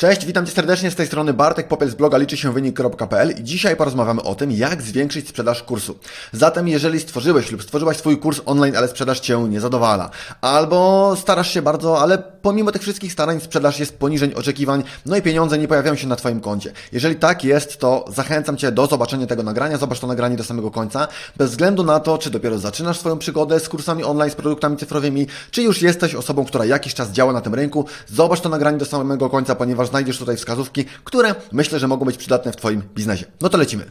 Cześć, witam Cię serdecznie z tej strony Bartek Popiel z bloga liczy się wynik.pl i dzisiaj porozmawiamy o tym, jak zwiększyć sprzedaż kursu. Zatem, jeżeli stworzyłeś lub stworzyłaś swój kurs online, ale sprzedaż Cię nie zadowala, albo starasz się bardzo, ale pomimo tych wszystkich starań sprzedaż jest poniżej oczekiwań, no i pieniądze nie pojawiają się na Twoim koncie. Jeżeli tak jest, to zachęcam Cię do zobaczenia tego nagrania, zobacz to nagranie do samego końca, bez względu na to, czy dopiero zaczynasz swoją przygodę z kursami online, z produktami cyfrowymi, czy już jesteś osobą, która jakiś czas działa na tym rynku, zobacz to nagranie do samego końca, ponieważ znajdziesz tutaj wskazówki, które myślę, że mogą być przydatne w Twoim biznesie. No to lecimy.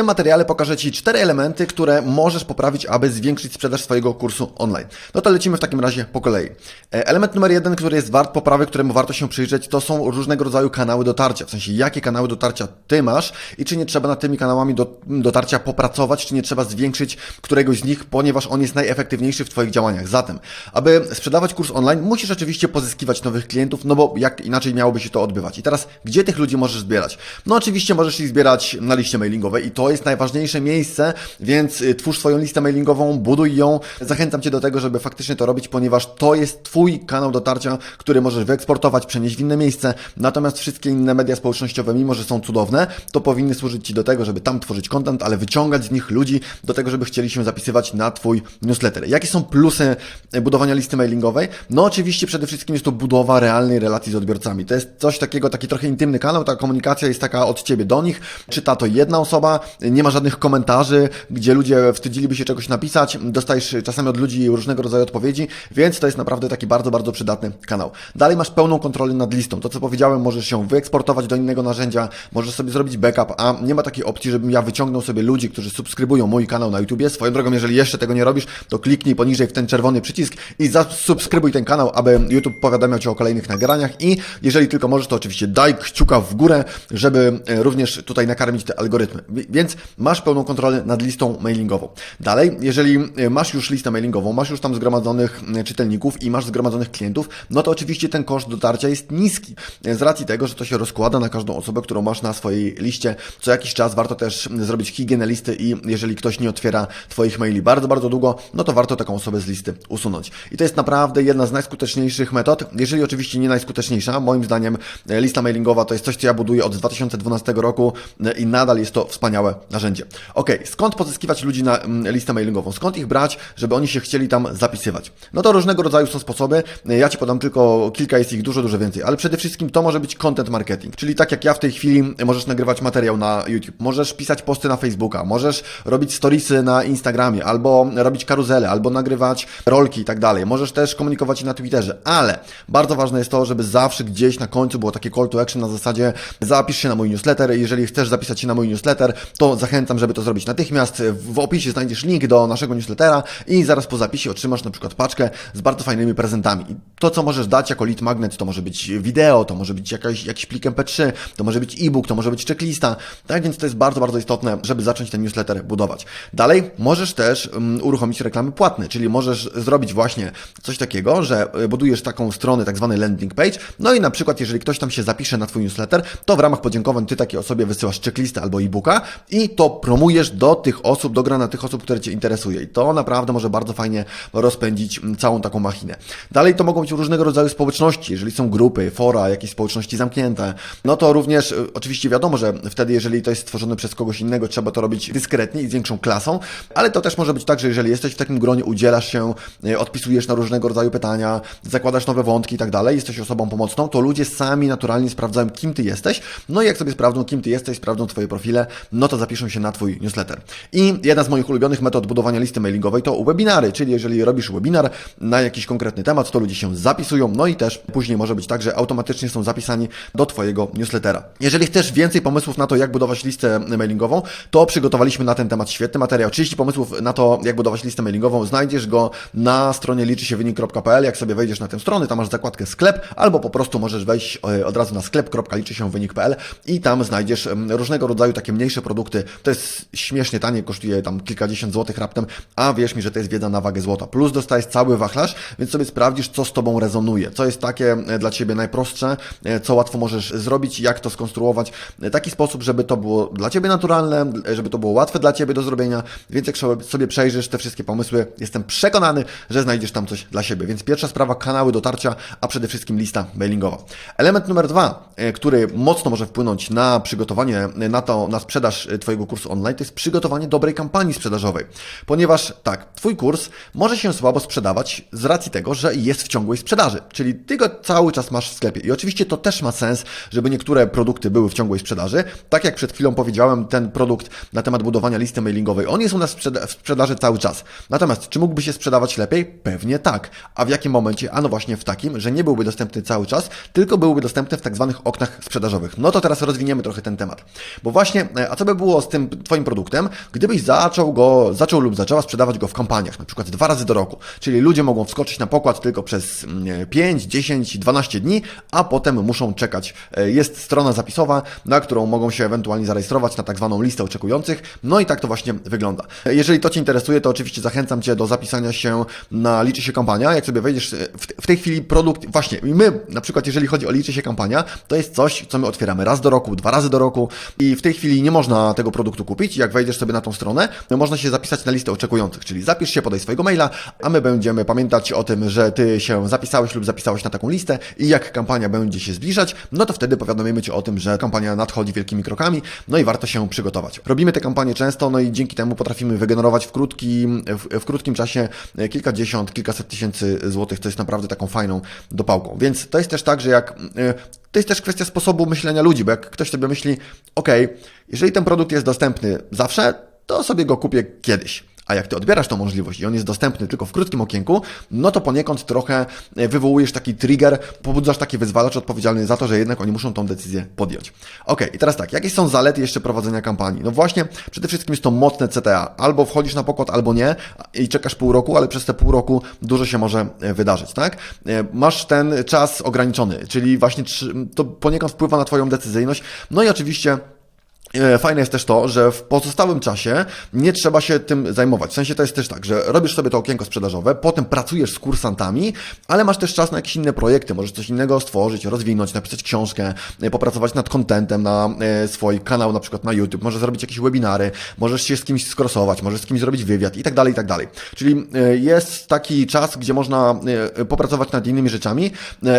Tym materiale pokażę Ci cztery elementy, które możesz poprawić, aby zwiększyć sprzedaż swojego kursu online. No to lecimy w takim razie po kolei. E, Element numer jeden, który jest wart poprawy, któremu warto się przyjrzeć, to są różnego rodzaju kanały dotarcia. W sensie, jakie kanały dotarcia Ty masz i czy nie trzeba nad tymi kanałami do, dotarcia popracować, czy nie trzeba zwiększyć któregoś z nich, ponieważ on jest najefektywniejszy w Twoich działaniach. Zatem, aby sprzedawać kurs online, musisz oczywiście pozyskiwać nowych klientów, no bo jak inaczej miałoby się to odbywać. I teraz, gdzie tych ludzi możesz zbierać? No oczywiście możesz ich zbierać na liście mailingowej i to jest najważniejsze miejsce, więc y, twórz swoją listę mailingową, buduj ją. Zachęcam Cię do tego, żeby faktycznie to robić, ponieważ to jest Twój kanał dotarcia, który możesz wyeksportować, przenieść w inne miejsce. Natomiast wszystkie inne media społecznościowe, mimo że są cudowne, to powinny służyć Ci do tego, żeby tam tworzyć content, ale wyciągać z nich ludzi do tego, żeby chcieli się zapisywać na Twój newsletter. Jakie są plusy y, budowania listy mailingowej? No oczywiście przede wszystkim jest to budowa realnej relacji z odbiorcami. To jest coś takiego, taki trochę intymny kanał, ta komunikacja jest taka od Ciebie do nich. Czyta to jedna osoba, nie ma żadnych komentarzy, gdzie ludzie wstydziliby się czegoś napisać, dostajesz czasami od ludzi różnego rodzaju odpowiedzi, więc to jest naprawdę taki bardzo, bardzo przydatny kanał. Dalej masz pełną kontrolę nad listą. To, co powiedziałem, możesz się wyeksportować do innego narzędzia, możesz sobie zrobić backup, a nie ma takiej opcji, żebym ja wyciągnął sobie ludzi, którzy subskrybują mój kanał na YouTubie. Swoją drogą, jeżeli jeszcze tego nie robisz, to kliknij poniżej w ten czerwony przycisk i zasubskrybuj ten kanał, aby YouTube powiadamiał Cię o kolejnych nagraniach i jeżeli tylko możesz, to oczywiście daj kciuka w górę, żeby e, również tutaj nakarmić te algorytmy. Więc masz pełną kontrolę nad listą mailingową. Dalej, jeżeli e, masz już listę mailingową, masz już tam zgromadzonych e, czytelników i masz zgromadzonych klientów, no to oczywiście ten koszt dotarcia jest niski. E, Z racji tego, że to się rozkłada na każdą osobę, którą masz na swojej liście, co jakiś czas warto też zrobić higienę listy i jeżeli ktoś nie otwiera Twoich maili bardzo, bardzo długo, no to warto taką osobę z listy usunąć. I to jest naprawdę jedna z najskuteczniejszych metod, jeżeli oczywiście nie najskuteczniejsza. Moim zdaniem lista mailingowa to jest coś, co ja buduję od 2012 roku i nadal jest to wspaniałe narzędzie. Ok, skąd pozyskiwać ludzi na mm, listę mailingową? Skąd ich brać, żeby oni się chcieli tam zapisywać? No to różnego rodzaju są sposoby. Ja Ci podam tylko kilka, jest ich dużo, dużo więcej, ale przede wszystkim to może być content marketing, czyli tak jak ja w tej chwili możesz nagrywać materiał na YouTube, możesz pisać posty na Facebooka, możesz robić storiesy na Instagramie, albo robić karuzele, albo nagrywać rolki i tak dalej. Możesz też komunikować się na Twitterze, ale bardzo ważne jest to, żeby zawsze gdzieś na końcu było takie call to action na zasadzie zapisz się na mój newsletter. Jeżeli chcesz zapisać się na mój newsletter, to zachęcam, żeby to zrobić natychmiast. W opisie znajdziesz link do naszego newslettera i zaraz po zapisie otrzymasz na przykład paczkę z bardzo fajnymi prezentami. I to, co możesz dać jako lead magnet, to może być wideo, to może być jakaś, jakiś plik MP3, to może być e-book, to może być checklista. Tak więc to jest bardzo, bardzo istotne, żeby zacząć ten newsletter budować. Dalej możesz też um, uruchomić reklamy płatne, czyli możesz zrobić właśnie coś takiego, że y, budujesz taką stronę, tak zwany landing page, no i na przykład, jeżeli ktoś tam się zapisze na Twój newsletter, to w ramach podziękowań Ty takiej osobie wysyłasz checklistę albo e-booka i to promujesz do tych osób, do grona tych osób, które Cię interesuje. I to naprawdę może bardzo fajnie rozpędzić mm, całą taką machinę. Dalej to mogą być różnego rodzaju społeczności, jeżeli są grupy, fora, jakieś społeczności zamknięte, no to również y, oczywiście wiadomo, że wtedy, jeżeli to jest stworzone przez kogoś innego, trzeba to robić dyskretnie i z większą klasą, ale to też może być tak, że jeżeli jesteś w takim gronie, udzielasz się, y, odpisujesz na różnego rodzaju pytania, zakładasz nowe wątki i tak dalej, jesteś osobą pomocną, to ludzie sami naturalnie sprawdzają, kim ty jesteś, no i jak sobie sprawdzą, kim ty jesteś, sprawdzą twoje profile, no to zapiszą się na twój newsletter. I jedna z moich ulubionych metod budowania listy mailingowej to webinary, czyli jeżeli robisz webinar na jakiś konkretny temat, to ludzie się zapisują, no i też później może być tak, że automatycznie są zapisani do twojego newslettera. Jeżeli chcesz więcej pomysłów na to, jak budować listę mailingową, to przygotowaliśmy na ten temat świetny materiał. 30 pomysłów na to, jak budować listę mailingową. Znajdziesz go na stronie liczy się wynik.pl. Jak sobie wejdziesz na tę stronę, tam masz zakładkę sklep, albo po prostu możesz wejść e, od razu na sklep.liczy się wynik.pl i tam znajdziesz różnego rodzaju takie mniejsze produkty, produkty. To jest śmiesznie tanie, kosztuje tam kilkadziesiąt złotych raptem, a wierz mi, że to jest wiedza na wagę złota. Plus dostajesz cały wachlarz, więc sobie sprawdzisz, co z Tobą rezonuje, co jest takie e, dla Ciebie najprostsze, e, co łatwo możesz zrobić, jak to skonstruować w taki sposób, żeby to było dla Ciebie naturalne, żeby to było łatwe dla Ciebie do zrobienia, więc jak sobie przejrzysz te wszystkie pomysły, jestem przekonany, że znajdziesz tam coś dla siebie. Więc pierwsza sprawa, kanały dotarcia, a przede wszystkim lista mailingowa. Element numer dwa, e, który mocno może wpłynąć na przygotowanie, na to, na sprzedaż Twojego kursu online, to jest przygotowanie dobrej kampanii sprzedażowej. Ponieważ tak, Twój kurs może się słabo sprzedawać z racji tego, że jest w ciągłej sprzedaży, czyli Ty go cały czas masz w sklepie. I oczywiście to też ma sens, żeby niektóre produkty były w ciągłej sprzedaży. Tak jak przed chwilą powiedziałem, ten produkt na temat budowania listy mailingowej, on jest u nas w sprzedaży cały czas. Natomiast czy mógłby się sprzedawać lepiej? Pewnie tak. A w jakim momencie? Ano właśnie w takim, że nie byłby dostępny cały czas, tylko byłby dostępny w tak zwanych oknach sprzedażowych. No to teraz rozwiniemy trochę ten temat. Bo właśnie, e, a co by było z tym Twoim produktem, gdybyś zaczął go, zaczął lub zaczęła sprzedawać go w kampaniach, na przykład dwa razy do roku. Czyli ludzie mogą wskoczyć na pokład tylko przez 5, 10, 12 dni, a potem muszą czekać. E, jest strona zapisowa, na którą mogą się ewentualnie zarejestrować na tak zwaną listę oczekujących. No i tak to właśnie wygląda. E, jeżeli to Cię interesuje, to oczywiście zachęcam Cię do zapisania się na Liczy się kampania. Jak sobie wejdziesz w tej chwili produkt, właśnie my, na przykład jeżeli chodzi o Liczy się kampania, to jest coś, co my otwieramy raz do roku, dwa razy do roku i w tej chwili nie można tego produktu kupić. Jak wejdziesz sobie na tą stronę, to można się zapisać na listę oczekujących, czyli zapisz się, podaj swojego maila, a my będziemy pamiętać o tym, że Ty się zapisałeś lub zapisałeś na taką listę i jak kampania będzie się zbliżać, no to wtedy powiadomimy Cię o tym, że kampania nadchodzi wielkimi krokami, no i warto się przygotować. Robimy te kampanie często, no i dzięki temu potrafimy wygenerować w krótkim, w, w krótkim czasie kilkadziesiąt, kilkaset tysięcy złotych, co jest naprawdę taką fajną dopałką. Więc to jest też tak, że jak y, to jest też kwestia sposobu myślenia ludzi, bo jak ktoś sobie myśli, ok, jeżeli ten produkt jest dostępny zawsze, to sobie go kupię kiedyś. A jak ty odbierasz tą możliwość i on jest dostępny tylko w krótkim okienku, no to poniekąd trochę e, wywołujesz taki trigger, pobudzasz taki wyzwalacz odpowiedzialny za to, że jednak oni muszą tą decyzję podjąć. Ok, i teraz tak, jakie są zalety jeszcze prowadzenia kampanii? No właśnie, przede wszystkim jest to mocne CTA. Albo wchodzisz na pokład, albo nie i czekasz pół roku, ale przez te pół roku dużo się może e, wydarzyć, tak? E, masz ten czas ograniczony, czyli właśnie to poniekąd wpływa na Twoją decyzyjność. No i oczywiście fajne jest też to, że w pozostałym czasie nie trzeba się tym zajmować. W sensie to jest też tak, że robisz sobie to okienko sprzedażowe, potem pracujesz z kursantami, ale masz też czas na jakieś inne projekty. Możesz coś innego stworzyć, rozwinąć, napisać książkę, e, popracować nad kontentem na e, swój kanał, na przykład na YouTube. Możesz zrobić jakieś webinary, możesz się z kimś skrosować, możesz z kimś zrobić wywiad i tak dalej, i tak dalej. Czyli jest taki czas, gdzie można popracować nad innymi rzeczami.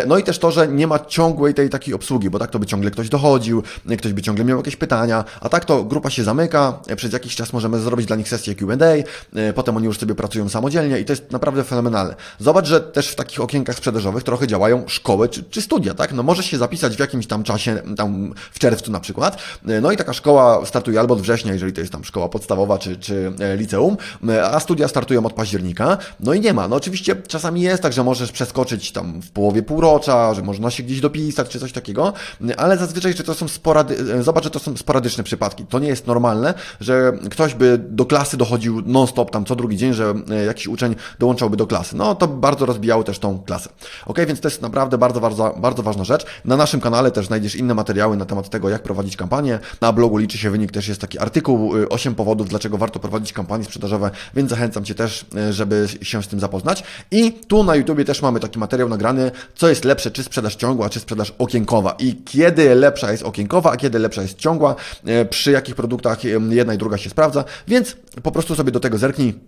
No i też to, że nie ma ciągłej tej takiej obsługi, bo tak to by ciągle ktoś dochodził, ktoś by ciągle miał jakieś pytania, a tak to grupa się zamyka, przez jakiś czas możemy zrobić dla nich sesję Q&A, e, potem oni już sobie pracują samodzielnie i to jest naprawdę fenomenalne. Zobacz, że też w takich okienkach sprzedażowych trochę działają szkoły czy, czy studia, tak? No możesz się zapisać w jakimś tam czasie, tam w czerwcu na przykład, e, no i taka szkoła startuje albo od września, jeżeli to jest tam szkoła podstawowa czy, czy e, liceum, a studia startują od października, no i nie ma. No oczywiście czasami jest tak, że możesz przeskoczyć tam w połowie półrocza, że można się gdzieś dopisać czy coś takiego, ale zazwyczaj, że to są sporady, zobacz, że to są sporadyczne przypadki. To nie jest normalne, że ktoś by do klasy dochodził non-stop tam co drugi dzień, że e, jakiś uczeń dołączałby do klasy. No to bardzo rozbijało też tą klasę. Ok, więc to jest naprawdę bardzo, bardzo, bardzo ważna rzecz. Na naszym kanale też znajdziesz inne materiały na temat tego, jak prowadzić kampanię. Na blogu liczy się wynik, też jest taki artykuł 8 y, powodów, dlaczego warto prowadzić kampanie sprzedażowe, więc zachęcam Cię też, y, żeby się z tym zapoznać. I tu na YouTubie też mamy taki materiał nagrany, co jest lepsze, czy sprzedaż ciągła, czy sprzedaż okienkowa i kiedy lepsza jest okienkowa, a kiedy lepsza jest ciągła. E, przy jakich produktach jedna i druga się sprawdza, więc po prostu sobie do tego zerknij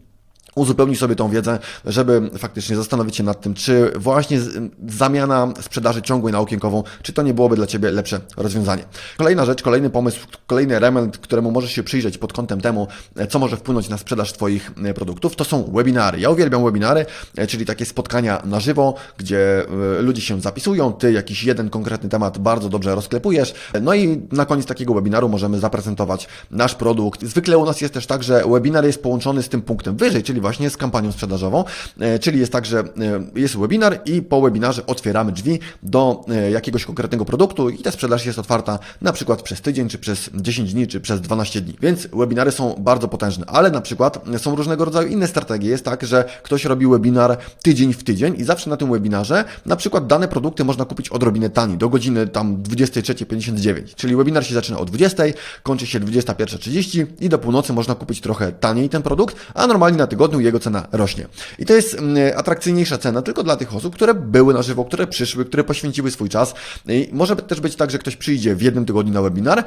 uzupełnić sobie tą wiedzę, żeby faktycznie zastanowić się nad tym, czy właśnie zamiana sprzedaży ciągłej na okienkową, czy to nie byłoby dla Ciebie lepsze rozwiązanie. Kolejna rzecz, kolejny pomysł, kolejny element, któremu możesz się przyjrzeć pod kątem temu, co może wpłynąć na sprzedaż Twoich e, produktów, to są webinary. Ja uwielbiam webinary, e, czyli takie spotkania na żywo, gdzie e, ludzie się zapisują, Ty jakiś jeden konkretny temat bardzo dobrze rozklepujesz, no i na koniec takiego webinaru możemy zaprezentować nasz produkt. Zwykle u nas jest też tak, że webinar jest połączony z tym punktem wyżej, czyli właśnie z kampanią sprzedażową, e, czyli jest tak, że e, jest webinar i po webinarze otwieramy drzwi do e, jakiegoś konkretnego produktu i ta sprzedaż jest otwarta na przykład przez tydzień, czy przez 10 dni, czy przez 12 dni. Więc webinary są bardzo potężne, ale na przykład są różnego rodzaju inne strategie. Jest tak, że ktoś robi webinar tydzień w tydzień i zawsze na tym webinarze na przykład dane produkty można kupić odrobinę taniej, do godziny tam 23.59, czyli webinar się zaczyna o 20, kończy się 21.30 i do północy można kupić trochę taniej ten produkt, a normalnie na tygodniu jego cena rośnie. I to jest mm, atrakcyjniejsza cena tylko dla tych osób, które były na żywo, które przyszły, które poświęciły swój czas. I może też być tak, że ktoś przyjdzie w jednym tygodniu na webinar,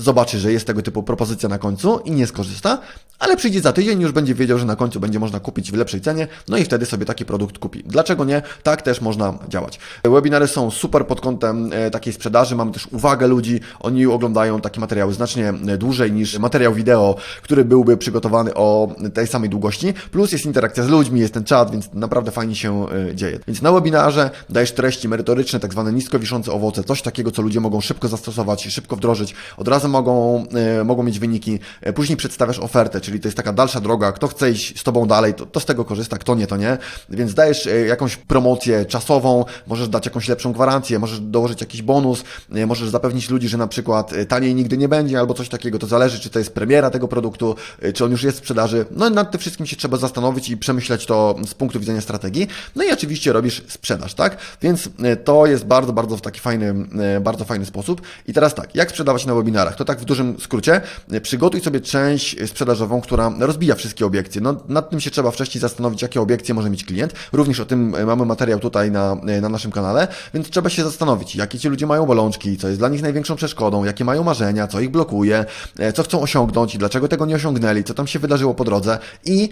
zobaczy, że jest tego typu propozycja na końcu i nie skorzysta, ale przyjdzie za tydzień i już będzie wiedział, że na końcu będzie można kupić w lepszej cenie, no i wtedy sobie taki produkt kupi. Dlaczego nie? Tak też można działać. Webinary są super pod kątem e, takiej sprzedaży, mamy też uwagę ludzi, oni oglądają takie materiały znacznie e, dłużej niż materiał wideo, który byłby przygotowany o tej samej długości, plus jest interakcja z ludźmi, jest ten czat, więc naprawdę fajnie się e, dzieje. Więc na webinarze dajesz treści merytoryczne, tak zwane nisko wiszące owoce, coś takiego, co ludzie mogą szybko zastosować, szybko wdrożyć, od razu mogą, mogą mieć wyniki, później przedstawiasz ofertę, czyli to jest taka dalsza droga, kto chce iść z Tobą dalej, to, to z tego korzysta, kto nie, to nie, więc dajesz jakąś promocję czasową, możesz dać jakąś lepszą gwarancję, możesz dołożyć jakiś bonus, możesz zapewnić ludzi, że na przykład taniej nigdy nie będzie albo coś takiego, to zależy, czy to jest premiera tego produktu, czy on już jest w sprzedaży, no nad tym wszystkim się trzeba zastanowić i przemyśleć to z punktu widzenia strategii, no i oczywiście robisz sprzedaż, tak, więc to jest bardzo, bardzo w taki fajny, bardzo fajny sposób. I teraz tak, jak sprzedawać na webinarach, to tak w dużym skrócie, przygotuj sobie część sprzedażową, która rozbija wszystkie obiekcje, no nad tym się trzeba wcześniej zastanowić, jakie obiekcje może mieć klient, również o tym mamy materiał tutaj na, na naszym kanale, więc trzeba się zastanowić, jakie ci ludzie mają bolączki, co jest dla nich największą przeszkodą, jakie mają marzenia, co ich blokuje, co chcą osiągnąć i dlaczego tego nie osiągnęli, co tam się wydarzyło po drodze. I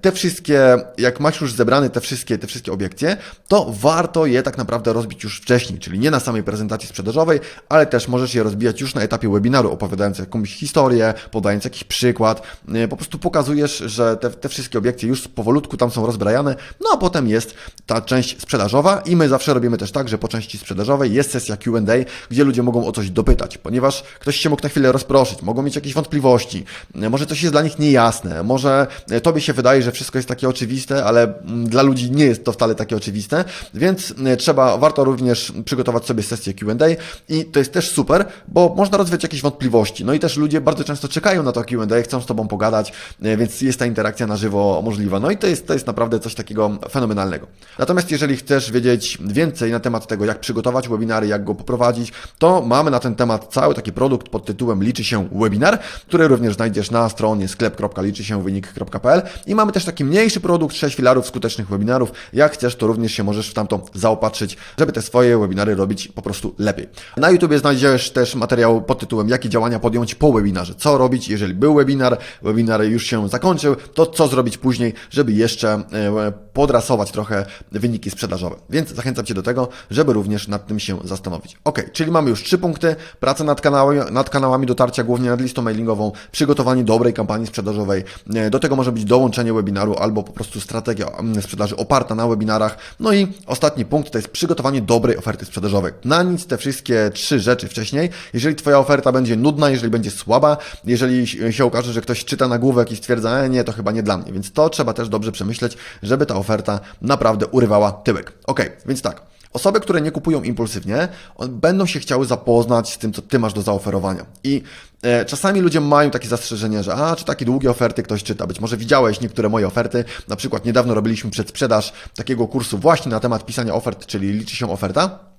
te wszystkie, jak masz już zebrane te wszystkie, te wszystkie obiekcje, to warto je tak naprawdę rozbić już wcześniej, czyli nie na samej prezentacji sprzedażowej, ale też możesz je rozbijać już na etapie webinaru, opowiadając jakąś historię, podając jakiś przykład, po prostu pokazujesz, że te, te wszystkie obiekcje już powolutku tam są rozbrajane, no a potem jest ta część sprzedażowa i my zawsze robimy też tak, że po części sprzedażowej jest sesja Q&A, gdzie ludzie mogą o coś dopytać, ponieważ ktoś się mógł na chwilę rozproszyć, mogą mieć jakieś wątpliwości, może coś jest dla nich niejasne, może tobie się wydaje, że wszystko jest takie oczywiste, ale dla ludzi nie jest to wcale takie oczywiste, więc trzeba, warto również przygotować sobie sesję Q&A i to jest też super, bo można rozwiać jakieś wątpliwości, no i też ludzie bardzo często czekają na to Q&A, chcą z Tobą pogadać, więc jest ta interakcja na żywo możliwa, no i to jest, to jest naprawdę coś takiego fenomenalnego. Natomiast jeżeli chcesz wiedzieć więcej na temat tego, jak przygotować webinary, jak go poprowadzić, to mamy na ten temat cały taki produkt pod tytułem Liczy się webinar, który również znajdziesz na stronie sklep.liczysiewynik.pl i mamy też taki mniejszy produkt, 6 filarów skutecznych webinarów. Jak chcesz, to również się możesz w tamto zaopatrzyć, żeby te swoje webinary robić po prostu lepiej. Na YouTubie znajdziesz też materiał pod tytułem Jakie działania podjąć po webinarze. Co robić, jeżeli był webinar, webinar już się zakończył, to co zrobić później, żeby jeszcze e, podrasować trochę wyniki sprzedażowe. Więc zachęcam Cię do tego, żeby również nad tym się zastanowić. Ok, czyli mamy już trzy punkty. Praca nad, kanały, nad kanałami dotarcia, głównie nad listą mailingową, przygotowanie dobrej kampanii sprzedażowej. E, do tego może być dołączenie webinaru albo po prostu strategia mm, sprzedaży oparta na webinarach. No i ostatni punkt to jest przygotowanie dobrej oferty sprzedażowej. Na nic te wszystkie trzy rzeczy wcześniej. Jeżeli Twoja oferta będzie nudna, jeżeli będzie słaba, jeżeli się okaże, że ktoś czyta nagłówek i stwierdza, e, nie, to chyba nie dla mnie. Więc to trzeba też dobrze przemyśleć, żeby ta oferta naprawdę urywała tyłek. Ok, więc tak. Osoby, które nie kupują impulsywnie, będą się chciały zapoznać z tym, co Ty masz do zaoferowania. I e, czasami ludzie mają takie zastrzeżenie, że a, czy takie długie oferty ktoś czyta. Być może widziałeś niektóre moje oferty. Na przykład niedawno robiliśmy przedsprzedaż takiego kursu właśnie na temat pisania ofert, czyli liczy się oferta.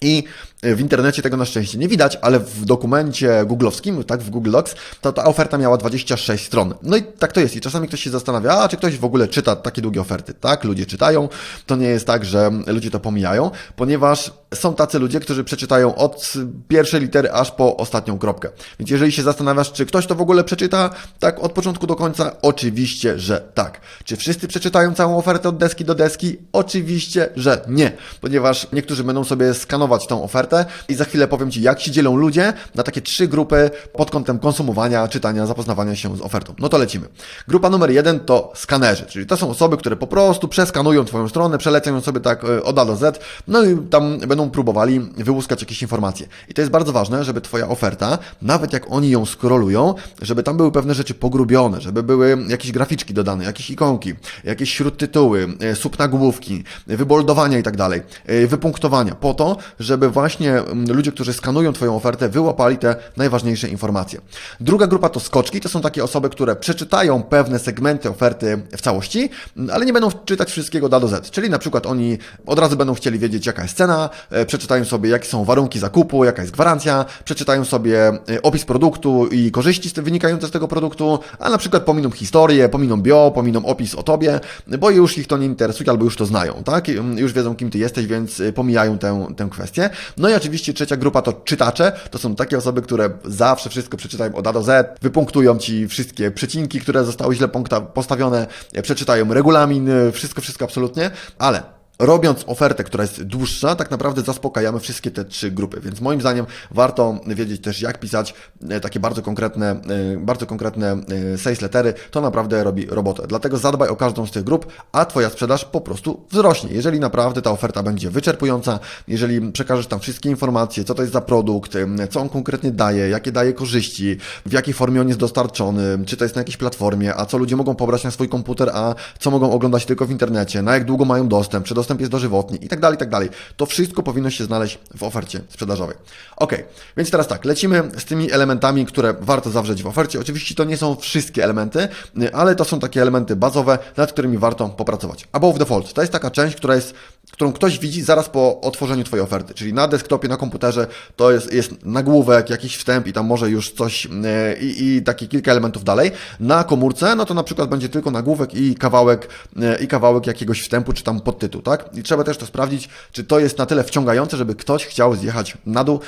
I w internecie tego na szczęście nie widać, ale w dokumencie googlowskim, tak, w Google Docs, to ta oferta miała 26 stron. No i tak to jest. I czasami ktoś się zastanawia, a czy ktoś w ogóle czyta takie długie oferty? Tak, ludzie czytają. To nie jest tak, że ludzie to pomijają, ponieważ są tacy ludzie, którzy przeczytają od pierwszej litery aż po ostatnią kropkę. Więc jeżeli się zastanawiasz, czy ktoś to w ogóle przeczyta tak od początku do końca, oczywiście, że tak. Czy wszyscy przeczytają całą ofertę od deski do deski? Oczywiście, że nie, ponieważ niektórzy będą sobie skanować tą ofertę i za chwilę powiem Ci, jak się dzielą ludzie na takie trzy grupy pod kątem konsumowania, czytania, zapoznawania się z ofertą. No to lecimy. Grupa numer jeden to skanerzy, czyli to są osoby, które po prostu przeskanują Twoją stronę, przelecią ją sobie tak e, od A do Z, no i tam będą próbowali wyłuskać jakieś informacje. I to jest bardzo ważne, żeby Twoja oferta, nawet jak oni ją scrollują, żeby tam były pewne rzeczy pogrubione, żeby były jakieś graficzki dodane, jakieś ikonki, jakieś śródtytuły, e, subnagłówki, wyboldowania i tak dalej, e, wypunktowania, po to, żeby właśnie mm, ludzie, którzy skanują Twoją ofertę, wyłapali te najważniejsze informacje. Druga grupa to skoczki, to są takie osoby, które przeczytają pewne segmenty oferty w całości, mm, ale nie będą czytać wszystkiego od A do Z. Czyli na przykład oni od razu będą chcieli wiedzieć, jaka jest cena, e, przeczytają sobie, jakie są warunki zakupu, jaka jest gwarancja, przeczytają sobie e, opis produktu i korzyści wynikające z tego produktu, a na przykład pominą historię, pominą bio, pominą opis o tobie, bo już ich to nie interesuje albo już to znają, tak? Już wiedzą, kim ty jesteś, więc e, pomijają tę, tę kwestię. No i oczywiście trzecia grupa to czytacze, to są takie osoby, które zawsze wszystko przeczytają od A do Z, wypunktują ci wszystkie przecinki, które zostały źle postawione, przeczytają regulamin, wszystko, wszystko absolutnie, ale robiąc ofertę, która jest dłuższa, tak naprawdę zaspokajamy wszystkie te trzy grupy. Więc moim zdaniem warto wiedzieć też, jak pisać e, takie bardzo konkretne, e, bardzo konkretne e, sales lettery. To naprawdę robi robotę. Dlatego zadbaj o każdą z tych grup, a Twoja sprzedaż po prostu wzrośnie. Jeżeli naprawdę ta oferta będzie wyczerpująca, jeżeli przekażesz tam wszystkie informacje, co to jest za produkt, co on konkretnie daje, jakie daje korzyści, w jakiej formie on jest dostarczony, czy to jest na jakiejś platformie, a co ludzie mogą pobrać na swój komputer, a co mogą oglądać tylko w internecie, na jak długo mają dostęp, czy dostęp jest dożywotni i tak dalej, i tak dalej. To wszystko powinno się znaleźć w ofercie sprzedażowej. Ok, więc teraz tak, lecimy z tymi elementami, które warto zawrzeć w ofercie. Oczywiście to nie są wszystkie elementy, ale to są takie elementy bazowe, nad którymi warto popracować. Above default to jest taka część, która jest, którą ktoś widzi zaraz po otworzeniu Twojej oferty, czyli na desktopie, na komputerze to jest, jest nagłówek, jakiś wstęp i tam może już coś e, i, i takie kilka elementów dalej. Na komórce, no to na przykład będzie tylko nagłówek i kawałek, e, i kawałek jakiegoś wstępu, czy tam podtytuł, tak? I trzeba też to sprawdzić, czy to jest na tyle wciągające, żeby ktoś chciał zjechać na dół,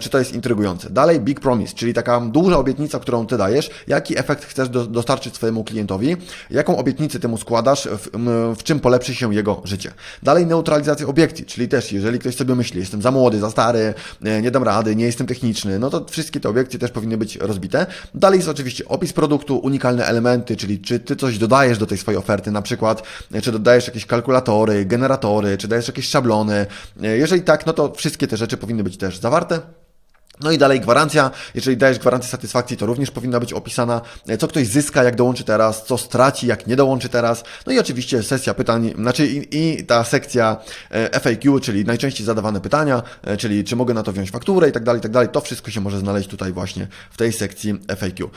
czy to jest intrygujące. Dalej Big Promise, czyli taka duża obietnica, którą Ty dajesz, jaki efekt chcesz do, dostarczyć swojemu klientowi, jaką obietnicę Ty mu składasz, w, w czym polepszy się jego życie. Dalej neutralizacja obiekcji, czyli też jeżeli ktoś sobie myśli, jestem za młody, za stary, e, nie dam rady, nie jestem techniczny, no to wszystkie te obiekcje też powinny być rozbite. Dalej jest oczywiście opis produktu, unikalne elementy, czyli czy Ty coś dodajesz do tej swojej oferty, na przykład e, czy dodajesz jakieś kalkulatory, generatory, generatory, czy dajesz jakieś szablony. Jeżeli tak, no to wszystkie te rzeczy powinny być też zawarte. No i dalej gwarancja. Jeżeli dajesz gwarancję satysfakcji, to również powinna być opisana, co ktoś zyska, jak dołączy teraz, co straci, jak nie dołączy teraz. No i oczywiście sesja pytań, znaczy i, i ta sekcja e, FAQ, czyli najczęściej zadawane pytania, e, czyli czy mogę na to wziąć fakturę i tak dalej, i tak dalej. To wszystko się może znaleźć tutaj właśnie w tej sekcji FAQ.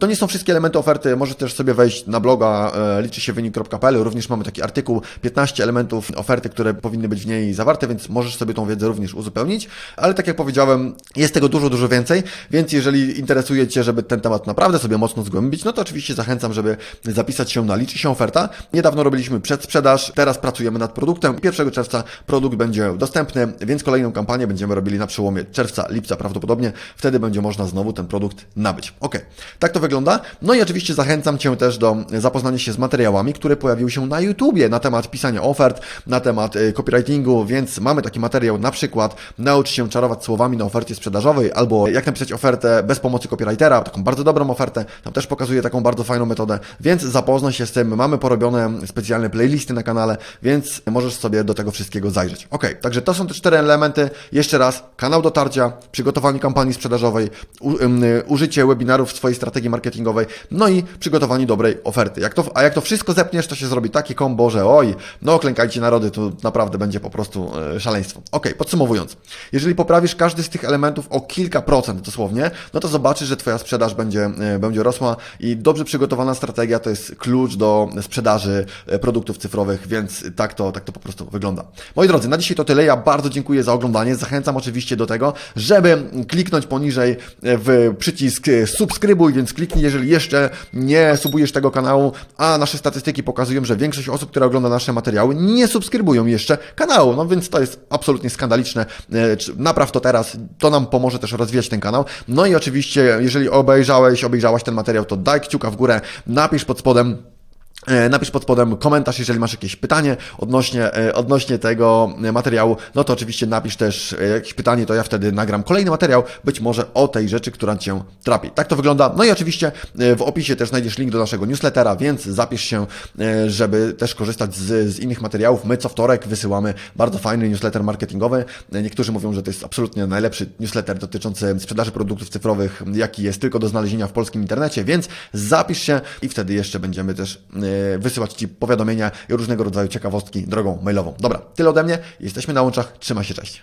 To nie są wszystkie elementy oferty. Możesz też sobie wejść na bloga e, liczy się wynik.pl. Również mamy taki artykuł 15 elementów oferty, które powinny być w niej zawarte, więc możesz sobie tą wiedzę również uzupełnić. Ale tak jak powiedziałem, jest jest tego dużo, dużo więcej, więc jeżeli interesuje Cię, żeby ten temat naprawdę sobie mocno zgłębić, no to oczywiście zachęcam, żeby zapisać się na Liczy się oferta. Niedawno robiliśmy przedsprzedaż, teraz pracujemy nad produktem. 1 czerwca produkt będzie dostępny, więc kolejną kampanię będziemy robili na przełomie czerwca, lipca prawdopodobnie. Wtedy będzie można znowu ten produkt nabyć. Ok, tak to wygląda. No i oczywiście zachęcam Cię też do zapoznania się z materiałami, które pojawiły się na YouTubie na temat pisania ofert, na temat y, copywritingu, więc mamy taki materiał na przykład naucz się czarować słowami na ofercie sprzedażowej sprzedażowej, albo jak napisać ofertę bez pomocy copywritera, taką bardzo dobrą ofertę. Tam też pokazuję taką bardzo fajną metodę, więc zapoznaj się z tym. Mamy porobione specjalne playlisty na kanale, więc możesz sobie do tego wszystkiego zajrzeć. Ok, także to są te cztery elementy. Jeszcze raz, kanał dotarcia, przygotowanie kampanii sprzedażowej, u, um, użycie webinarów w swojej strategii marketingowej, no i przygotowanie dobrej oferty. Jak to, a jak to wszystko zepniesz, to się zrobi takie kombo, że oj, no klękajcie narody, to naprawdę będzie po prostu e, szaleństwo. Ok, podsumowując, jeżeli poprawisz każdy z tych elementów o kilka procent dosłownie, no to zobaczysz, że Twoja sprzedaż będzie, e, będzie rosła i dobrze przygotowana strategia to jest klucz do sprzedaży e, produktów cyfrowych, więc tak to, tak to po prostu wygląda. Moi drodzy, na dzisiaj to tyle. Ja bardzo dziękuję za oglądanie. Zachęcam oczywiście do tego, żeby kliknąć poniżej e, w przycisk subskrybuj, więc kliknij, jeżeli jeszcze nie subujesz tego kanału, a nasze statystyki pokazują, że większość osób, które ogląda nasze materiały, nie subskrybują jeszcze kanału, no więc to jest absolutnie skandaliczne. Napraw to teraz, to nam pomoże pomoże też rozwijać ten kanał. No i oczywiście, jeżeli obejrzałeś, obejrzałaś ten materiał, to daj kciuka w górę, napisz pod spodem Napisz pod spodem komentarz, jeżeli masz jakieś pytanie odnośnie, e, odnośnie tego e, materiału, no to oczywiście napisz też e, jakieś pytanie, to ja wtedy nagram kolejny materiał, być może o tej rzeczy, która Cię trapi. Tak to wygląda. No i oczywiście e, w opisie też znajdziesz link do naszego newslettera, więc zapisz się, e, żeby też korzystać z, z innych materiałów. My co wtorek wysyłamy bardzo fajny newsletter marketingowy. E, Niektórzy mówią, że to jest absolutnie najlepszy newsletter dotyczący sprzedaży produktów cyfrowych, jaki jest tylko do znalezienia w polskim internecie, więc zapisz się i wtedy jeszcze będziemy też e, wysyłać Ci powiadomienia i różnego rodzaju ciekawostki drogą mailową. Dobra, tyle ode mnie. Jesteśmy na łączach. Trzymaj się, cześć.